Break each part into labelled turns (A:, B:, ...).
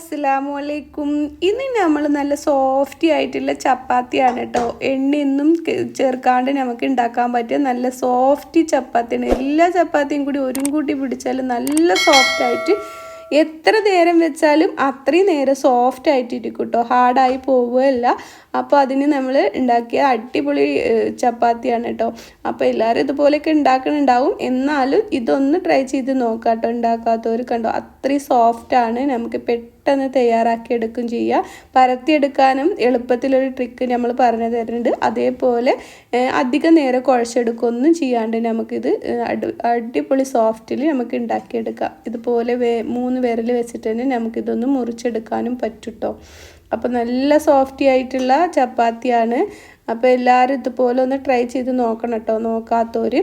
A: അസ്സലാമു അലൈക്കും ഇന്ന് നമ്മൾ നല്ല സോഫ്റ്റി ആയിട്ടുള്ള ചപ്പാത്തിയാണ് കേട്ടോ എണ്ണയൊന്നും ചേർക്കാണ്ട് നമുക്ക് ഉണ്ടാക്കാൻ പറ്റിയ നല്ല സോഫ്റ്റി ചപ്പാത്തിയാണ്. എല്ലാ ചപ്പാത്തിയും കൂടി ഒരു കൂട്ടി പിടിച്ചാൽ നല്ല സോഫ്റ്റ് ആയിട്ട് എത്ര നേരം വെച്ചാലും അത്രയും നേരം സോഫ്റ്റ് ആയിട്ടിരിക്കും കേട്ടോ ഹാർഡായി പോവുകയല്ല. അപ്പോൾ അതിന് നമ്മൾ ഉണ്ടാക്കിയ അടിപൊളി ചപ്പാത്തിയാണ് കേട്ടോ അപ്പോൾ എല്ലാവരും ഇതുപോലെയൊക്കെ ഉണ്ടാക്കണുണ്ടാവും എന്നാലും ഇതൊന്ന് ട്രൈ ചെയ്ത് നോക്കാം കേട്ടോ ഉണ്ടാക്കാത്തവർ കണ്ടോ? അത്രയും സോഫ്റ്റാണ് നമുക്ക് പെട്ടെന്ന് തയ്യാറാക്കി എടുക്കും ചെയ്യുക പരത്തിയെടുക്കാനും എളുപ്പത്തിലൊരു ട്രിക്ക് നമ്മൾ പറഞ്ഞു തരുന്നുണ്ട്. അതേപോലെ അധിക അധികം നേരം കുഴച്ചെടുക്കുകയൊന്നും ചെയ്യാണ്ട് നമുക്കിത് അടിപൊളി സോഫ്റ്റിൽ നമുക്ക് ഉണ്ടാക്കിയെടുക്കാം. ഇതുപോലെ വേ മൂന്ന് വിരൽ വെച്ചിട്ട് തന്നെ നമുക്കിതൊന്ന് മുറിച്ചെടുക്കാനും പറ്റും കേട്ടോ അപ്പോൾ നല്ല സോഫ്റ്റി ആയിട്ടുള്ള ചപ്പാത്തിയാണ്. അപ്പോൾ എല്ലാവരും ഇതുപോലെ ഒന്ന് ട്രൈ ചെയ്ത് നോക്കണം കേട്ടോ നോക്കാത്തവർ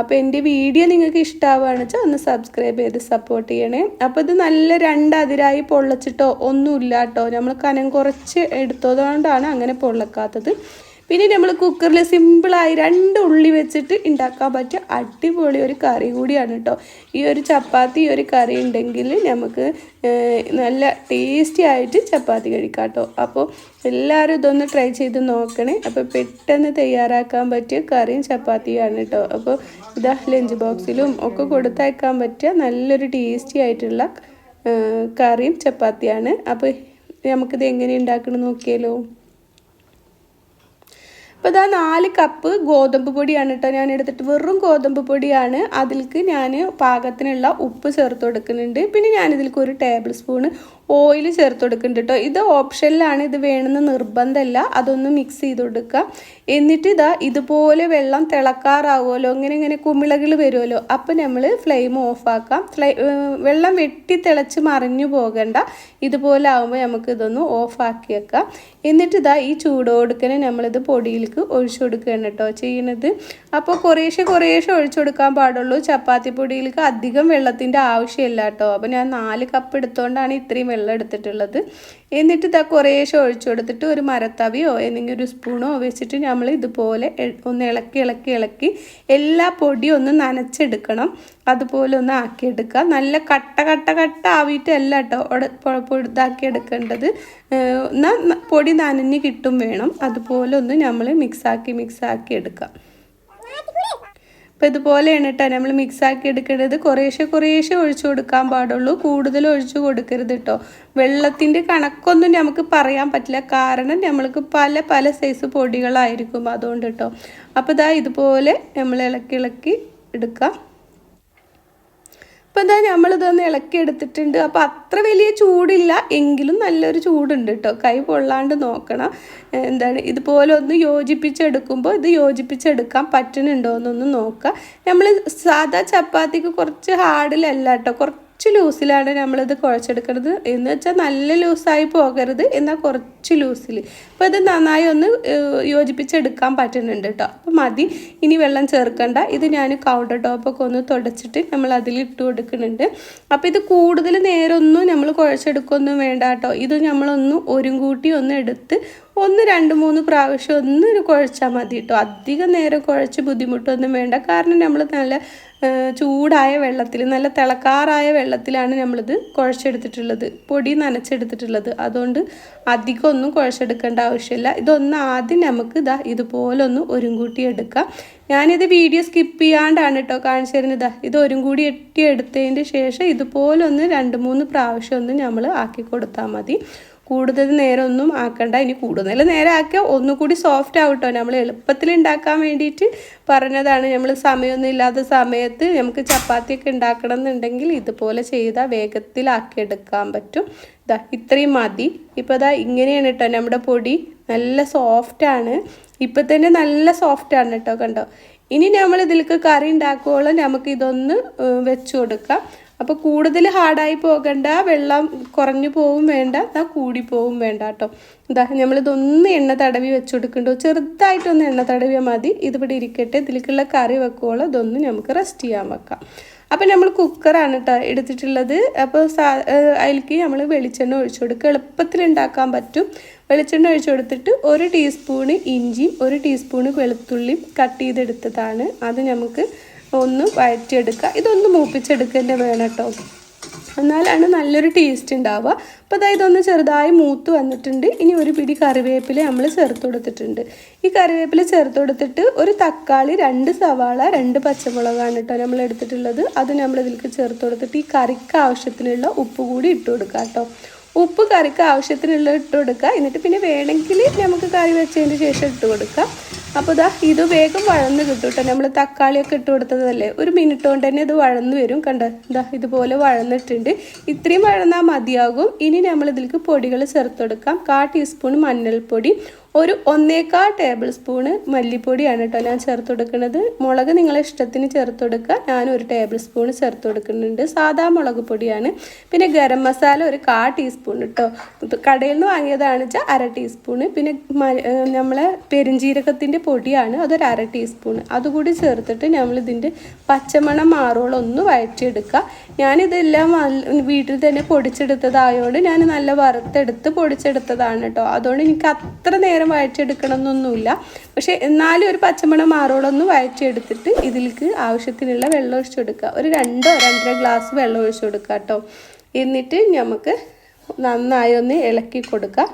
A: അപ്പോൾ എന്റെ വീഡിയോ നിങ്ങൾക്ക് ഇഷ്ടമാവുകയാണെന്ന് വെച്ചാൽ ഒന്ന് സബ്സ്ക്രൈബ് ചെയ്ത് സപ്പോർട്ട് ചെയ്യണേ. അപ്പോൾ ഇത് നല്ല രണ്ട് അതിരായി പൊള്ളച്ചിട്ടോ ഒന്നുമില്ല കേട്ടോ. നമ്മൾ കനം കുറച്ച് എടുത്തതുകൊണ്ടാണ് അങ്ങനെ പൊള്ളക്കാത്തത്. പിന്നെ നമ്മൾ കുക്കറിൽ സിമ്പിളായി രണ്ട് ഉള്ളി വെച്ചിട്ട് ഉണ്ടാക്കാൻ പറ്റിയ അടിപൊളി ഒരു കറി കൂടിയാണ് കേട്ടോ ഈ ഒരു ചപ്പാത്തി ഒരു കറി ഉണ്ടെങ്കിൽ നമുക്ക് നല്ല ടേസ്റ്റി ആയിട്ട് ചപ്പാത്തി കഴിക്കാം കേട്ടോ അപ്പോൾ എല്ലാവരും ഇതൊന്ന് ട്രൈ ചെയ്ത് നോക്കണേ. അപ്പോൾ പെട്ടെന്ന് തയ്യാറാക്കാൻ പറ്റിയ കറിയും ചപ്പാത്തിയാണ് കേട്ടോ അപ്പോൾ ഇതാ ലഞ്ച് ബോക്സിലും ഒക്കെ കൊടുത്തയക്കാൻ പറ്റിയ നല്ലൊരു ടേസ്റ്റി ആയിട്ടുള്ള കറിയും ചപ്പാത്തിയാണ്. അപ്പോൾ നമുക്കിത് എങ്ങനെ ഉണ്ടാക്കണം നോക്കിയാലോ. അപ്പോൾ ഇതാ നാല് കപ്പ് ഗോതമ്പ് പൊടിയാണ് കേട്ടോ ഞാൻ എടുത്തിട്ട്. വെറും ഗോതമ്പ് പൊടിയാണ്. അതിലേക്ക് ഞാൻ പാകത്തിനുള്ള ഉപ്പ് ചേർത്ത് കൊടുക്കുന്നുണ്ട്. പിന്നെ ഞാൻ ഇതിലേക്ക് ഒരു ടേബിൾ സ്പൂണ് ഓയിൽ ചേർത്ത് കൊടുക്കുന്നുണ്ട് കേട്ടോ ഇത് ഓപ്ഷനിലാണ് ഇത് വേണമെന്ന് നിർബന്ധമല്ല. അതൊന്ന് മിക്സ് ചെയ്ത് കൊടുക്കുക എന്നിട്ട് ഇതാ ഇതുപോലെ വെള്ളം തിളക്കാറാവുമല്ലോ ഇങ്ങനെ ഇങ്ങനെ കുമിളകൾ വരുമല്ലോ അപ്പം നമ്മൾ ഫ്ലെയിം ഓഫാക്കാം വെള്ളം വെട്ടി തിളച്ച് മറിഞ്ഞു പോകണ്ട. ഇതുപോലെ ആകുമ്പോൾ നമുക്ക് ഇതൊന്ന് ഓഫാക്കി വെക്കാം. എന്നിട്ട് ഇതാ ഈ ചൂടോടുക്കനെ നമ്മളിത് പൊടിയിലേക്ക് ഒഴിച്ചു കൊടുക്കുകയാണ് കേട്ടോ ചെയ്യണത്. അപ്പോൾ കുറേശ്ശെ കുറേശ്ശെ ഒഴിച്ചു കൊടുക്കാൻ പാടുള്ളൂ. ചപ്പാത്തി പൊടിയിലേക്ക് അധികം വെള്ളത്തിന്റെ ആവശ്യമില്ല കേട്ടോ അപ്പോൾ ഞാൻ നാല് കപ്പ് എടുത്തുകൊണ്ടാണ് ഇത്രയും വെള്ളം എടുത്തിട്ടുള്ളത്. എന്നിട്ട് ഇതാ കുറേശ്ശെ ഒഴിച്ചു കൊടുത്തിട്ട് ഒരു മരത്തവിയോ എന്തെങ്കിലും ഒരു സ്പൂണോ വെച്ചിട്ട് നമ്മൾ ഇതുപോലെ ഒന്ന് ഇളക്കി ഇളക്കി ഇളക്കി എല്ലാ പൊടിയും ഒന്ന് നനച്ചെടുക്കണം. അതുപോലെ ഒന്ന് ആക്കിയെടുക്കുക. നല്ല കട്ട കട്ട കട്ട ആവിയിട്ടല്ല കേട്ടോ പൊടുതാക്കി എടുക്കേണ്ടത്. എന്നാൽ പൊടി നനഞ്ഞ് കിട്ടും വേണം. അതുപോലെ ഒന്ന് നമ്മൾ മിക്സാക്കി മിക്സാക്കി എടുക്കാം അപ്പോൾ ഇതുപോലെയാണ് കേട്ടോ നമ്മൾ മിക്സാക്കി എടുക്കേണ്ടത് കുറേശ്ശെ കുറേശ്ശെ ഒഴിച്ചു കൊടുക്കാൻ പാടുള്ളൂ. കൂടുതൽ ഒഴിച്ചു കൊടുക്കരുത് കേട്ടോ വെള്ളത്തിന്റെ കണക്കൊന്നും നമുക്ക് പറയാൻ പറ്റില്ല. കാരണം നമ്മൾക്ക് പല പല സൈസ് പൊടികളായിരിക്കും അതുകൊണ്ട് കേട്ടോ അപ്പോൾ ഇതാ ഇതുപോലെ നമ്മൾ ഇളക്കി ഇളക്കി എടുക്കാം. അപ്പോൾ എന്താ നമ്മളിതൊന്ന് ഇളക്കി എടുത്തിട്ടുണ്ട്. അപ്പോൾ അത്ര വലിയ ചൂടില്ല. എങ്കിലും നല്ലൊരു ചൂടുണ്ട് കേട്ടോ കൈ പൊള്ളാണ്ട് നോക്കണം. എന്താണ് ഇതുപോലെ ഒന്ന് യോജിപ്പിച്ചെടുക്കുമ്പോൾ ഇത് യോജിപ്പിച്ചെടുക്കാൻ പറ്റുന്നുണ്ടോ എന്നൊന്ന് നോക്കുക നമ്മൾ സാധാ ചപ്പാത്തിക്ക് കുറച്ച് ഹാർഡിലല്ല കേട്ടോ കുറച്ച് ലൂസിലാണ് നമ്മളിത് കുഴച്ചെടുക്കുന്നത് എന്ന് വെച്ചാൽ നല്ല ലൂസായി പോകരുത്. എന്നാൽ കുറച്ച് ലൂസിൽ അപ്പോൾ ഇത് നന്നായി ഒന്ന് യോജിപ്പിച്ചെടുക്കാൻ പറ്റുന്നുണ്ട് കേട്ടോ അപ്പോൾ മതി. ഇനി വെള്ളം ചേർക്കണ്ട. ഇത് ഞാൻ കൗണ്ടർ ടോപ്പൊക്കെ ഒന്ന് തുടച്ചിട്ട് നമ്മൾ അതിൽ ഇട്ട് കൊടുക്കുന്നുണ്ട്. അപ്പോൾ ഇത് കൂടുതൽ നേരമൊന്നും നമ്മൾ കുഴച്ചെടുക്കൊന്നും വേണ്ട കേട്ടോ ഇത് നമ്മളൊന്ന് ഒരു കൂട്ടി ഒന്ന് എടുത്ത് ഒന്ന് രണ്ട് മൂന്ന് പ്രാവശ്യം ഒന്ന് കുഴച്ചാൽ മതി കേട്ടോ അധികം നേരം കുഴച്ച് ബുദ്ധിമുട്ടൊന്നും വേണ്ട. കാരണം നമ്മൾ നല്ല ചൂടായ വെള്ളത്തിൽ നല്ല തിളക്കാറായ വെള്ളത്തിലാണ് നമ്മളിത് കുഴച്ചെടുത്തിട്ടുള്ളത്. പൊടി നനച്ചെടുത്തിട്ടുള്ളത്. അതുകൊണ്ട് അധികം ഒന്നും കുഴച്ചെടുക്കേണ്ട ആവശ്യമില്ല. ഇതൊന്ന് ആദ്യം നമുക്ക് ഇതാ ഇതുപോലെ ഒന്ന് ഒരു കൂട്ടി എടുക്കാം. ഞാനിത് വീഡിയോ സ്കിപ്പ് ചെയ്യാണ്ടാണ് കേട്ടോ കാണിച്ചു തരുന്നത് ഇതാ ഇത് ഒരു കൂടി എട്ടി എടുത്തതിന്റെ ശേഷം ഇതുപോലൊന്ന് രണ്ട് മൂന്ന് പ്രാവശ്യം ഒന്ന് നമ്മൾ ആക്കി കൊടുത്താൽ മതി. കൂടുതൽ നേരമൊന്നും ആക്കണ്ട. ഇനി കൂടുതൽ നേരം ആക്കുക ഒന്നുകൂടി സോഫ്റ്റ് ആവട്ടോ. നമ്മൾ എളുപ്പത്തിൽ ഉണ്ടാക്കാൻ വേണ്ടിയിട്ട് പറഞ്ഞതാണ്. നമ്മൾ സമയമൊന്നും ഇല്ലാത്ത സമയത്ത് നമുക്ക് ചപ്പാത്തിയൊക്കെ ഉണ്ടാക്കണം എന്നുണ്ടെങ്കിൽ ഇതുപോലെ ചെയ്താൽ വേഗത്തിലാക്കി എടുക്കാൻ പറ്റും. ഇതാ ഇത്രയും മതി. ഇപ്പോൾ ഇതാ ഇങ്ങനെയാണ് കേട്ടോ നമ്മുടെ പൊടി. നല്ല സോഫ്റ്റാണ് ഇപ്പം തന്നെ നല്ല സോഫ്റ്റാണ് കേട്ടോ കണ്ടോ. ഇനി നമ്മൾ ഇതിലേക്ക് കറി ഉണ്ടാക്കുമ്പോൾ നമുക്ക് ഇതൊന്ന് വെച്ച് കൊടുക്കാം. അപ്പോൾ കൂടുതൽ ഹാർഡായി പോകണ്ട വെള്ളം കുറഞ്ഞു പോവും വേണ്ട എന്നാ കൂടി പോവും വേണ്ട കേട്ടോ ഇതാ നമ്മളിതൊന്ന് എണ്ണ തടവി വെച്ച് കൊടുക്കണ്ടോ ചെറുതായിട്ടൊന്ന് എണ്ണ തടവിയ മതി. ഇതിവിടെ ഇരിക്കട്ടെ. ഇതിലേക്കുള്ള കറി വെക്കുമ്പോൾ ഇതൊന്ന് നമുക്ക് റെസ്റ്റ് ചെയ്യാൻ വെക്കാം. അപ്പോൾ നമ്മൾ കുക്കറാണ് കേട്ടോ എടുത്തിട്ടുള്ളത്. അപ്പോൾ സാ അതിലേക്ക് നമ്മൾ വെളിച്ചെണ്ണ ഒഴിച്ചു കൊടുക്കുക. എളുപ്പത്തിൽ ഉണ്ടാക്കാൻ പറ്റും. വെളിച്ചെണ്ണ ഒഴിച്ചു കൊടുത്തിട്ട് ഒരു ടീസ്പൂണ് ഇഞ്ചിയും ഒരു ടീസ്പൂണ് വെളുത്തുള്ളിയും കട്ട് ചെയ്തെടുത്തതാണ്. അത് നമുക്ക് ഒന്ന് വഴറ്റിയെടുക്കുക. ഇതൊന്ന് മൂപ്പിച്ചെടുക്കേണ്ടി വേണം കേട്ടോ എന്നാലാണ് നല്ലൊരു ടേസ്റ്റ് ഉണ്ടാവുക അപ്പോൾ അതായത് ഒന്ന് ചെറുതായി മൂത്ത് വന്നിട്ടുണ്ട്. ഇനി ഒരു പിടി കറിവേപ്പില നമ്മൾ ചേർത്ത് കൊടുത്തിട്ടുണ്ട്. ഈ കറിവേപ്പില ചേർത്ത് കൊടുത്തിട്ട് ഒരു തക്കാളി രണ്ട് സവാള രണ്ട് പച്ചമുളകാണ് കേട്ടോ നമ്മൾ എടുത്തിട്ടുള്ളത്. അത് നമ്മൾ ഇതിലേക്ക് ചേർത്ത് കൊടുത്തിട്ട് ഈ കറിക്ക് ആവശ്യത്തിനുള്ള ഉപ്പ് കൂടി ഇട്ട് കൊടുക്കുക കേട്ടോ ഉപ്പ് കറിക്ക് ആവശ്യത്തിനുള്ള ഇട്ട് കൊടുക്കുക. എന്നിട്ട് പിന്നെ വേണമെങ്കിൽ നമുക്ക് കറി വെച്ചതിന് ശേഷം ഇട്ട് കൊടുക്കാം. അപ്പോൾ ഇതാ ഇത് വേഗം വഴന്ന് കിട്ടും കേട്ടോ നമ്മൾ തക്കാളിയൊക്കെ ഇട്ട് കൊടുത്തതല്ലേ? ഒരു മിനിറ്റ് കൊണ്ട് തന്നെ ഇത് വഴന്ന് വരും. കണ്ടോ? ഇതാ ഇതുപോലെ വഴന്നിട്ടുണ്ട്. ഇത്രയും വഴന്നാൽ മതിയാകും. ഇനി നമ്മൾ ഇതിലേക്ക് പൊടികൾ ചേർത്ത് കൊടുക്കാം കാ ടീസ്പൂൺ മഞ്ഞൾപ്പൊടി ഒരു ഒന്നേക്കാൾ ടേബിൾ സ്പൂണ് മല്ലിപ്പൊടിയാണ് കേട്ടോ ഞാൻ ചേർത്ത് കൊടുക്കുന്നത്. മുളക് നിങ്ങളെ ഇഷ്ടത്തിന് ചേർത്ത് കൊടുക്കുക. ഞാൻ ഒരു ടേബിൾ സ്പൂൺ ചേർത്ത് കൊടുക്കുന്നുണ്ട്. സാധാ മുളക് പൊടിയാണ്. പിന്നെ ഗരം മസാല ഒരു കാ ടീസ്പൂൺ കേട്ടോ കടയിൽ നിന്ന് വാങ്ങിയതാണ് വെച്ചാൽ അര ടീസ്പൂണ് പിന്നെ നമ്മളെ പെരിഞ്ജീരകത്തിന്റെ പൊടിയാണ്. അതൊരു അര ടീസ്പൂൺ അതുകൂടി ചേർത്തിട്ട് നമ്മൾ ഇതിന്റെ പച്ചമണം മാറോളം ഒന്ന് വഴറ്റിയെടുക്കുക. ഞാനിതെല്ലാം വീട്ടിൽ തന്നെ പൊടിച്ചെടുത്തതായതുകൊണ്ട് ഞാൻ നല്ല വറുത്തെടുത്ത് പൊടിച്ചെടുത്തതാണ് കേട്ടോ അതുകൊണ്ട് എനിക്ക് അത്ര നേരം നേരം വഴറ്റിയെടുക്കണമെന്നൊന്നുമില്ല. പക്ഷേ എന്നാലും ഒരു പച്ചമണം മാറോടൊന്ന് വഴറ്റിയെടുത്തിട്ട് ഇതിലേക്ക് ആവശ്യത്തിനുള്ള വെള്ളം ഒഴിച്ചു കൊടുക്കുക. ഒരു രണ്ടോ രണ്ടര ഗ്ലാസ് വെള്ളം ഒഴിച്ചു കൊടുക്കുക കേട്ടോ. എന്നിട്ട് നമുക്ക് നന്നായി ഒന്ന് ഇളക്കി കൊടുക്കുക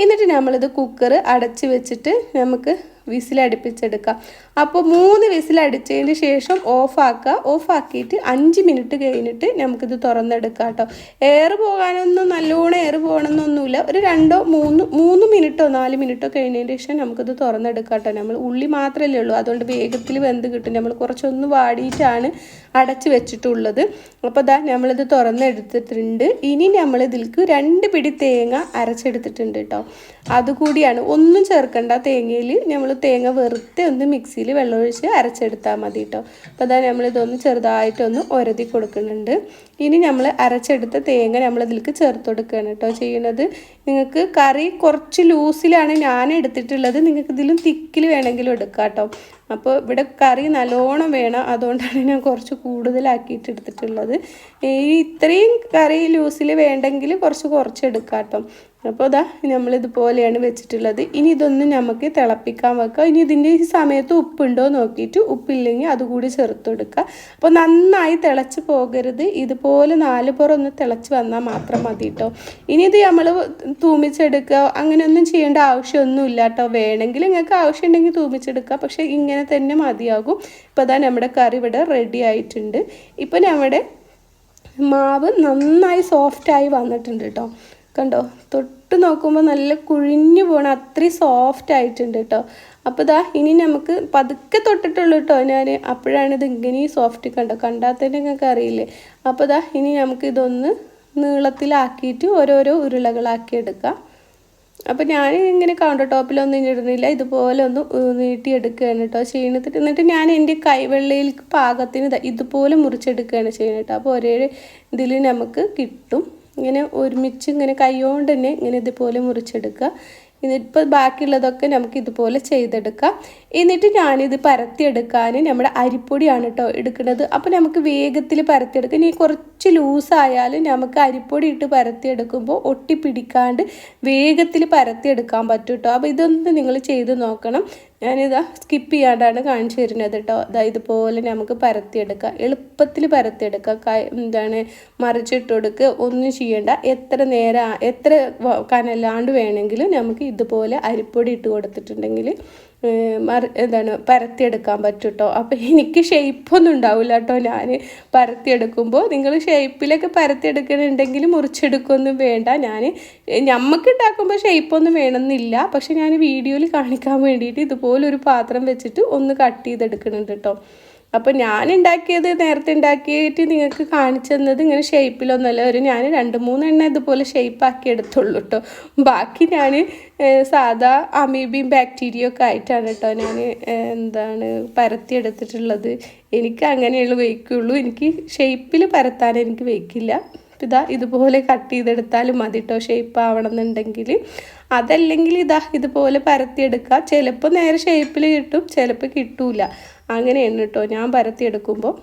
A: എന്നിട്ട് നമ്മളിത് കുക്കർ അടച്ച് വെച്ചിട്ട് നമുക്ക് വിസിലടുപ്പിച്ചെടുക്കാം. അപ്പോൾ മൂന്ന് വിസിലടിച്ചതിന് ശേഷം ഓഫാക്കുക ഓഫാക്കിയിട്ട് അഞ്ച് മിനിറ്റ് കഴിഞ്ഞിട്ട് നമുക്കിത് തുറന്നെടുക്കാം കേട്ടോ. എയർ പോകാനൊന്നും നല്ലോണം എയർ പോകണമെന്നൊന്നുമില്ല. ഒരു രണ്ടോ മൂന്ന് മൂന്ന് മിനിറ്റോ നാല് മിനിറ്റോ കഴിഞ്ഞതിന് ശേഷം നമുക്കിത് തുറന്നെടുക്കാം കേട്ടോ. നമ്മൾ ഉള്ളി മാത്രമല്ലേ ഉള്ളൂ. അതുകൊണ്ട് വേഗത്തിൽ വെന്ത് കിട്ടും. നമ്മൾ കുറച്ചൊന്ന് വാടിയിട്ടാണ് അടച്ച് വെച്ചിട്ടുള്ളത്. അപ്പോൾ ഇതാ നമ്മളിത് തുറന്നെടുത്തിട്ടുണ്ട്. ഇനി നമ്മൾ ഇതിലേക്ക് രണ്ട് പിടി തേങ്ങ അരച്ചെടുത്തിട്ടുണ്ട് കേട്ടോ. അതുകൂടിയാണ്. ഒന്നും ചേർക്കേണ്ട തേങ്ങയിൽ നമ്മൾ തേങ്ങ വെറുതെ ഒന്ന് മിക്സിയിൽ വെള്ളമൊഴിച്ച് അരച്ചെടുത്താൽ മതി കേട്ടോ അപ്പോൾ അതാ നമ്മളിതൊന്ന് ചെറുതായിട്ടൊന്ന് ഒരതി കൊടുക്കുന്നുണ്ട്. ഇനി നമ്മൾ അരച്ചെടുത്ത തേങ്ങ നമ്മൾ ഇതിലേക്ക് ചേർത്ത് കൊടുക്കുകയാണ് കേട്ടോ ചെയ്യുന്നത് നിങ്ങൾക്ക് കറി കുറച്ച് ലൂസിലാണ് ഞാൻ എടുത്തിട്ടുള്ളത്. നിങ്ങൾക്ക് ഇതിലും തിക്കിൽ വേണമെങ്കിലും എടുക്കാം കേട്ടോ അപ്പോൾ ഇവിടെ കറി നല്ലോണം വേണം. അതുകൊണ്ടാണ് ഞാൻ കുറച്ച് കൂടുതലാക്കിയിട്ട് എടുത്തിട്ടുള്ളത് ഈ ഇത്രയും കറി ലൂസിൽ വേണ്ടെങ്കിൽ കുറച്ച് കുറച്ച് എടുക്കാം കേട്ടോ. അപ്പോൾ ഇതാ നമ്മളിതുപോലെയാണ് വെച്ചിട്ടുള്ളത്. ഇനി ഇതൊന്ന് നമുക്ക് തിളപ്പിക്കാൻ വെക്കുക ഇനി ഇതിന്റെ ഈ സമയത്ത് ഉപ്പുണ്ടോ നോക്കിയിട്ട് ഉപ്പില്ലെങ്കിൽ അതുകൂടി ചേർത്ത് കൊടുക്കുക അപ്പോൾ നന്നായി തിളച്ച് പോകരുത്. ഇതുപോലെ നാല് പുറം ഒന്ന് തിളച്ച് വന്നാൽ മാത്രം മതി കേട്ടോ. ഇനി ഇത് നമ്മൾ തൂമിച്ചെടുക്കുക. അങ്ങനെയൊന്നും ചെയ്യേണ്ട ആവശ്യമൊന്നുമില്ല കേട്ടോ. വേണമെങ്കിൽ നിങ്ങൾക്ക് ആവശ്യമുണ്ടെങ്കിൽ തൂമിച്ചെടുക്കുക പക്ഷേ ഇങ്ങനെ തന്നെ മതിയാകും. ഇപ്പോൾ അതാ നമ്മുടെ കറി ഇവിടെ റെഡി ആയിട്ടുണ്ട്. ഇപ്പോൾ നമ്മുടെ മാവ് നന്നായി സോഫ്റ്റായി വന്നിട്ടുണ്ട് കേട്ടോ കണ്ടോ? തൊട്ട് നോക്കുമ്പോൾ നല്ല കുഴിഞ്ഞു പോണ. അത്രയും സോഫ്റ്റ് ആയിട്ടുണ്ട് കേട്ടോ അപ്പോൾ ഇതാ ഇനി നമുക്ക് പതുക്കെ തൊട്ടിട്ടുള്ളൂ കേട്ടോ ഞാൻ അപ്പോഴാണ് ഇത് ഇങ്ങനെ സോഫ്റ്റ് കണ്ടോ? കണ്ടാൽ തന്നെ നിങ്ങൾക്ക് അറിയില്ലേ? അപ്പോൾ ഇതാ ഇനി നമുക്ക് ഇതൊന്ന് നീളത്തിലാക്കിയിട്ട് ഓരോരോ ഉരുളകളാക്കി എടുക്കാം. അപ്പോൾ ഞാൻ ഇങ്ങനെ കൗണ്ടർ ടോപ്പിലൊന്നും ഇടുന്നില്ല. ഇതുപോലെ ഒന്ന് നീട്ടിയെടുക്കുകയാണ് കേട്ടോ ചെയ്യുന്നത്. എന്നിട്ട് ഞാൻ എന്റെ കൈവെള്ളയിലേക്ക് പാകത്തിന് ഇതുപോലെ മുറിച്ചെടുക്കുകയാണ് ചെയ്യുന്നത് കേട്ടോ അപ്പോൾ ഒരേ ഇതിൽ നമുക്ക് കിട്ടും. ഇങ്ങനെ ഒരുമിച്ച് ഇങ്ങനെ കൈകൊണ്ട് തന്നെ ഇങ്ങനെ ഇതുപോലെ മുറിച്ചെടുക്കുക. ഇതിപ്പോൾ ബാക്കിയുള്ളതൊക്കെ നമുക്ക് ഇതുപോലെ ചെയ്തെടുക്കാം. എന്നിട്ട് ഞാനിത് പരത്തിയെടുക്കാൻ നമ്മുടെ അരിപ്പൊടിയാണ് കേട്ടോ എടുക്കുന്നത്. അപ്പോൾ നമുക്ക് വേഗത്തിൽ പരത്തിയെടുക്കാം. ഇനി കുറച്ച് ലൂസായാലും നമുക്ക് അരിപ്പൊടി ഇട്ട് പരത്തിയെടുക്കുമ്പോൾ ഒട്ടിപ്പിടിക്കാണ്ട് വേഗത്തിൽ പരത്തിയെടുക്കാൻ പറ്റും കേട്ടോ അപ്പോൾ ഇതൊന്ന് നിങ്ങൾ ചെയ്ത് നോക്കണം. ഞാനിതാ സ്കിപ്പ് ചെയ്യാണ്ടാണ് കാണിച്ചു തരുന്നത് കേട്ടോ അതാ ഇതുപോലെ നമുക്ക് പരത്തിയെടുക്കാം. എളുപ്പത്തിൽ പരത്തിയെടുക്കാം. കൈ എന്താണ് മറിച്ചിട്ട് കൊടുക്കുക ഒന്നും ചെയ്യേണ്ട. എത്ര നേരം എത്ര കനലാണ്ട് വേണമെങ്കിലും നമുക്ക് ഇതുപോലെ അരിപ്പൊടി ഇട്ട് കൊടുത്തിട്ടുണ്ടെങ്കിൽ എന്താണ് പരത്തിയെടുക്കാൻ പറ്റും അപ്പോൾ എനിക്ക് ഷേപ്പൊന്നും ഉണ്ടാവില്ല കേട്ടോ ഞാൻ പരത്തിയെടുക്കുമ്പോൾ നിങ്ങൾ ഷേപ്പിലൊക്കെ പരത്തിയെടുക്കണുണ്ടെങ്കിൽ മുറിച്ചെടുക്കൊന്നും വേണ്ട. ഞാൻ നമുക്ക് ഉണ്ടാക്കുമ്പോൾ ഷേപ്പൊന്നും വേണമെന്നില്ല. പക്ഷെ ഞാൻ വീഡിയോയിൽ കാണിക്കാൻ വേണ്ടിയിട്ട് ഇതുപോലൊരു പാത്രം വെച്ചിട്ട് ഒന്ന് കട്ട് ചെയ്തെടുക്കുന്നുണ്ട് കേട്ടോ. അപ്പോൾ ഞാൻ ഉണ്ടാക്കിയത് നേരത്തെ ഉണ്ടാക്കിയിട്ട് നിങ്ങൾക്ക് കാണിച്ചു തന്നത് ഇങ്ങനെ ഷേപ്പിലൊന്നുമല്ല ഒരു ഞാൻ രണ്ട് മൂന്നെണ്ണം ഇതുപോലെ ഷേപ്പാക്കി എടുത്തുള്ളൂ കേട്ടോ ബാക്കി ഞാൻ സാധാ അമീബിയും ബാക്ടീരിയ ഒക്കെ ആയിട്ടാണ് കേട്ടോ ഞാൻ എന്താണ് പരത്തി എടുത്തിട്ടുള്ളത്. എനിക്ക് അങ്ങനെയുള്ള വയ്ക്കുള്ളൂ എനിക്ക് ഷേപ്പിൽ പരത്താൻ എനിക്ക് വയ്ക്കില്ല ഇതാ ഇതുപോലെ കട്ട് ചെയ്തെടുത്താലും മതി കേട്ടോ ഷേപ്പ് ആവണം എന്നുണ്ടെങ്കിൽ അതല്ലെങ്കിൽ ഇതാ ഇതുപോലെ പരത്തിയെടുക്കുക. ചിലപ്പോൾ നേരെ ഷേപ്പിൽ കിട്ടും ചിലപ്പോൾ കിട്ടൂല. അങ്ങനെയാണ് കേട്ടോ ഞാൻ പരത്തിയെടുക്കുമ്പോൾ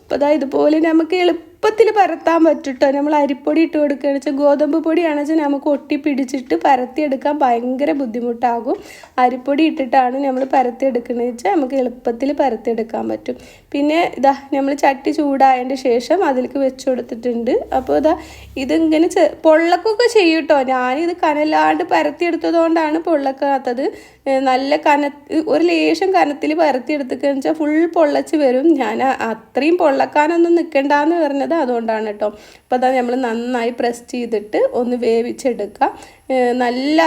A: അപ്പോൾ അതാ ഇതുപോലെ നമുക്ക് എളുപ്പം എളുപ്പത്തിൽ പരത്താൻ പറ്റുട്ടോ? നമ്മൾ അരിപ്പൊടി ഇട്ട് കൊടുക്കുകയാണെന്ന് വെച്ചാൽ ഗോതമ്പ് പൊടിയാണെന്ന് വെച്ചാൽ നമുക്ക് ഒട്ടി പിടിച്ചിട്ട് പരത്തിയെടുക്കാൻ ഭയങ്കര ബുദ്ധിമുട്ടാകും. അരിപ്പൊടി ഇട്ടിട്ടാണ് നമ്മൾ പരത്തിയെടുക്കുന്നത് വെച്ചാൽ നമുക്ക് എളുപ്പത്തിൽ പരത്തിയെടുക്കാൻ പറ്റും. പിന്നെ ഇതാ നമ്മൾ ചട്ടി ചൂടായതിന്റെ ശേഷം അതിലേക്ക് വെച്ച് കൊടുത്തിട്ടുണ്ട്. അപ്പോൾ ഇതാ ഇതിങ്ങനെ പൊള്ളക്കൊക്കെ ചെയ്യൂട്ടോ ഞാനിത് കനലാണ്ട് പരത്തിയെടുത്തതുകൊണ്ടാണ് പൊള്ളക്കാത്തത്. ഏഹ് നല്ല കന ഒരു ലേശം കനത്തിൽ പരത്തിയെടുത്തുക വെച്ചാൽ ഫുൾ പൊള്ളച്ച് വരും. ഞാൻ അത്രയും പൊള്ളക്കാനൊന്നും നിൽക്കണ്ടെന്ന് പറഞ്ഞത് അതുകൊണ്ടാണ് കേട്ടോ അപ്പോൾ അതാ നമ്മൾ നന്നായി പ്രസ് ചെയ്തിട്ട് ഒന്ന് വേവിച്ചെടുക്കുക നല്ല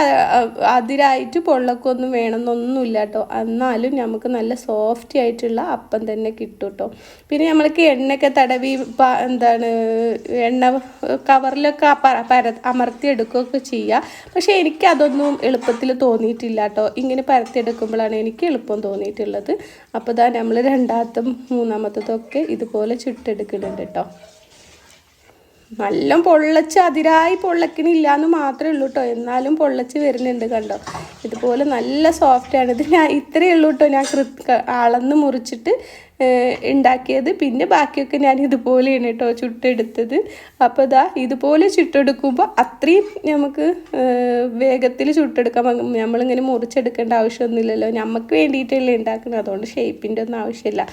A: അതിരായിട്ട് പൊള്ളക്കൊന്നും വേണമെന്നൊന്നുമില്ല കേട്ടോ എന്നാലും നമുക്ക് നല്ല സോഫ്റ്റ് ആയിട്ടുള്ള അപ്പം തന്നെ കിട്ടും കേട്ടോ പിന്നെ നമ്മൾക്ക് എണ്ണയൊക്കെ തടവി എന്താണ് എണ്ണ കവറിലൊക്കെ പര അമർത്തിയെടുക്കുകയൊക്കെ ചെയ്യുക പക്ഷേ എനിക്കതൊന്നും എളുപ്പത്തിൽ തോന്നിയിട്ടില്ല കേട്ടോ ഇങ്ങനെ പരത്തിയെടുക്കുമ്പോഴാണ് എനിക്ക് എളുപ്പം തോന്നിയിട്ടുള്ളത്. അപ്പോൾ ഇതാ നമ്മൾ രണ്ടാമത്തും മൂന്നാമത്തതും ഒക്കെ ഇതുപോലെ ചുട്ടെടുക്കുന്നുണ്ട് കേട്ടോ. നല്ല പൊള്ളച്ച് അതിരായി പൊള്ളക്കണില്ല എന്ന് മാത്രമേ ഉള്ളൂ കേട്ടോ. എന്നാലും പൊള്ളച്ച് വരുന്നുണ്ട് കണ്ടോ. ഇതുപോലെ നല്ല സോഫ്റ്റാണ് ഇത് ഞാൻ ഇത്രയേ ഉള്ളൂ കേട്ടോ. ഞാൻ കൃ അളന്ന് മുറിച്ചിട്ട് ഉണ്ടാക്കിയത്. പിന്നെ ബാക്കിയൊക്കെ ഞാൻ ഇതുപോലെയാണ് കേട്ടോ ചുട്ടെടുത്തത്. അപ്പോൾ ഇതാ ഇതുപോലെ ചുട്ടെടുക്കുമ്പോൾ അത്രയും നമുക്ക് വേഗത്തിൽ ചുട്ടെടുക്കാൻ പ- നമ്മളിങ്ങനെ മുറിച്ചെടുക്കേണ്ട ആവശ്യമൊന്നുമില്ലല്ലോ. നമുക്ക് വേണ്ടിയിട്ടല്ലേ ഉണ്ടാക്കുന്നത്. അതുകൊണ്ട് ഷേപ്പിന്റെ ഒന്നും ആവശ്യമില്ല.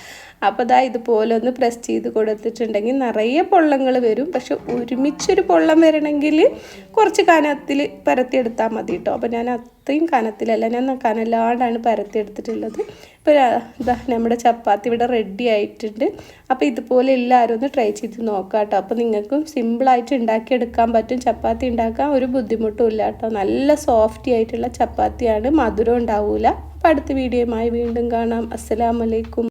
A: അപ്പോൾ ഇതാ ഇതുപോലെ ഒന്ന് പ്രസ് ചെയ്ത് കൊടുത്തിട്ടുണ്ടെങ്കിൽ നിറയെ പൊള്ളങ്ങൾ വരും. പക്ഷെ ഒരുമിച്ചൊരു പൊള്ളം വരണമെങ്കിൽ കുറച്ച് കനത്തിൽ പരത്തിയെടുത്താൽ മതി കേട്ടോ. അപ്പോൾ ഞാൻ അത്രയും കനത്തിലല്ല ഞാൻ കനലാണ്ടാണ് പരത്തിയെടുത്തിട്ടുള്ളത്. ഇപ്പോൾ ഇതാ നമ്മുടെ ചപ്പാത്തി ഇവിടെ റെഡി ആയിട്ടുണ്ട്. അപ്പോൾ ഇതുപോലെ എല്ലാവരും ഒന്ന് ട്രൈ ചെയ്ത് നോക്കാം കേട്ടോ അപ്പോൾ നിങ്ങൾക്കും സിമ്പിളായിട്ട് ഉണ്ടാക്കിയെടുക്കാൻ പറ്റും. ചപ്പാത്തി ഉണ്ടാക്കാൻ ഒരു ബുദ്ധിമുട്ടും ഇല്ല കേട്ടോ നല്ല സോഫ്റ്റി ആയിട്ടുള്ള ചപ്പാത്തിയാണ്. മധുരം ഉണ്ടാവില്ല അപ്പോൾ അടുത്ത വീഡിയോയുമായി വീണ്ടും കാണാം. അസ്സലാമലൈക്കും